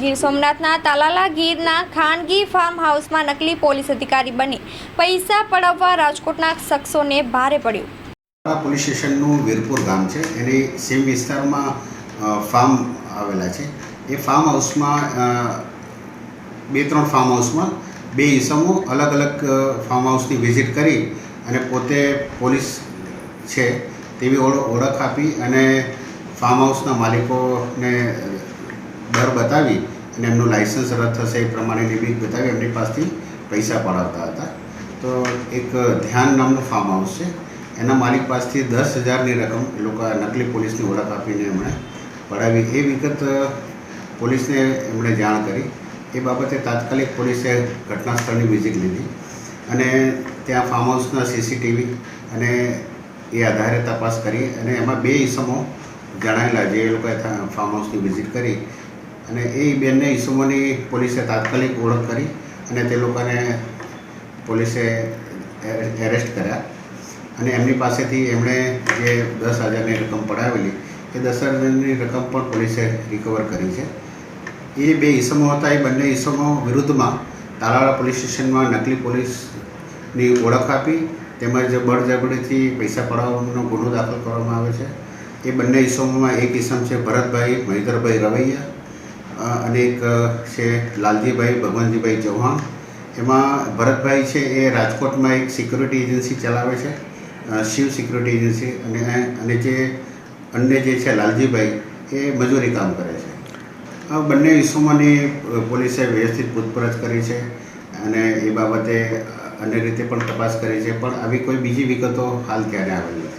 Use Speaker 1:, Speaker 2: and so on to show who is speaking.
Speaker 1: ગીર સોમનાથના તાલાલા ગીરના ખાનગી ફાર્મ હાઉસમાં નકલી પોલીસ અધિકારી બની. પૈસા પડાવવા રાજકોટના શખ્સોને ભારે પડ્યું.
Speaker 2: પોલીસ સ્ટેશનનું વીરપુર ગામ છે. એની સેમ વિસ્તારમાં ફાર્મ આવેલા છે. એ ફાર્મ હાઉસમાં બે ત્રણ ફાર્મ હાઉસમાં બે ઈસમો અલગ અલગ ફાર્મ હાઉસની વિઝિટ કરી અને પોતે પોલીસ છે તેવી ઓળ- ઓળખ આપી અને ફાર્મ હાઉસના માલિકોને ડર બતાવી અને એમનું લાઇસન્સ રદ થશે એ પ્રમાણેની બીક બતાવી એમની પાસેથી પૈસા પડાવતા હતા. તો એક ધ્યાન નામનું ફાર્મ હાઉસ છે. એના માલિક પાસેથી દસ હજારની રકમ એ લોકો નકલી પોલીસની ઓળખ આપીને એમણે પડાવી. એ વિગત પોલીસને એમણે જાણ કરી. એ બાબતે તાત્કાલિક પોલીસે ઘટના સ્થળની વિઝિટ લીધી અને ત્યાં ફાર્મ હાઉસના સીસીટીવી અને એ આધારે તપાસ કરી અને એમાં બે ઈસમો જણાયેલા જે લોકોએ ફાર્મ હાઉસની વિઝિટ કરી. અને એ બંને ઈસમોની પોલીસે તાત્કાલિક ઓળખ કરી અને તે લોકોને પોલીસે એરેસ્ટ કર્યા. અને એમની પાસેથી એમણે જે દસ હજારની રકમ પડાવેલી, એ દસ હજારની રકમ પણ પોલીસે રિકવર કરી છે. એ બે ઈસમો હતા, એ બંને ઈસમો વિરુદ્ધમાં તાલાળા પોલીસ સ્ટેશનમાં નકલી પોલીસની ઓળખ આપી, તેમજ બળજબરીથી પૈસા પડાવવાનો ગુનો દાખલ કરવામાં આવે છે. એ બંને ઈસમોમાં એક ઈસમ છે ભરતભાઈ મહિધરભાઈ રવૈયા અને એક છે, લાલજીભાઈ, ભગવાનજીભાઈ ચૌહાણ. એમાં ભરતભાઈ છે એ રાજકોટમાં એક સિક્યુરિટી એજન્સી ચલાવે છે શિવ સિક્યુરિટી એજન્સી. અને અને જે અન્ય જે છે લાલજીભાઈ, એ મજૂરી કામ કરે છે. આ બંને વિશ્વમાંની પોલીસે વ્યવસ્થિત પૂછપરછ કરી છે અને એ બાબતે અન્ય રીતે પણ તપાસ કરી છે. પણ આવી કોઈ બીજી વિગતો હાલ ક્યારે આવેલી?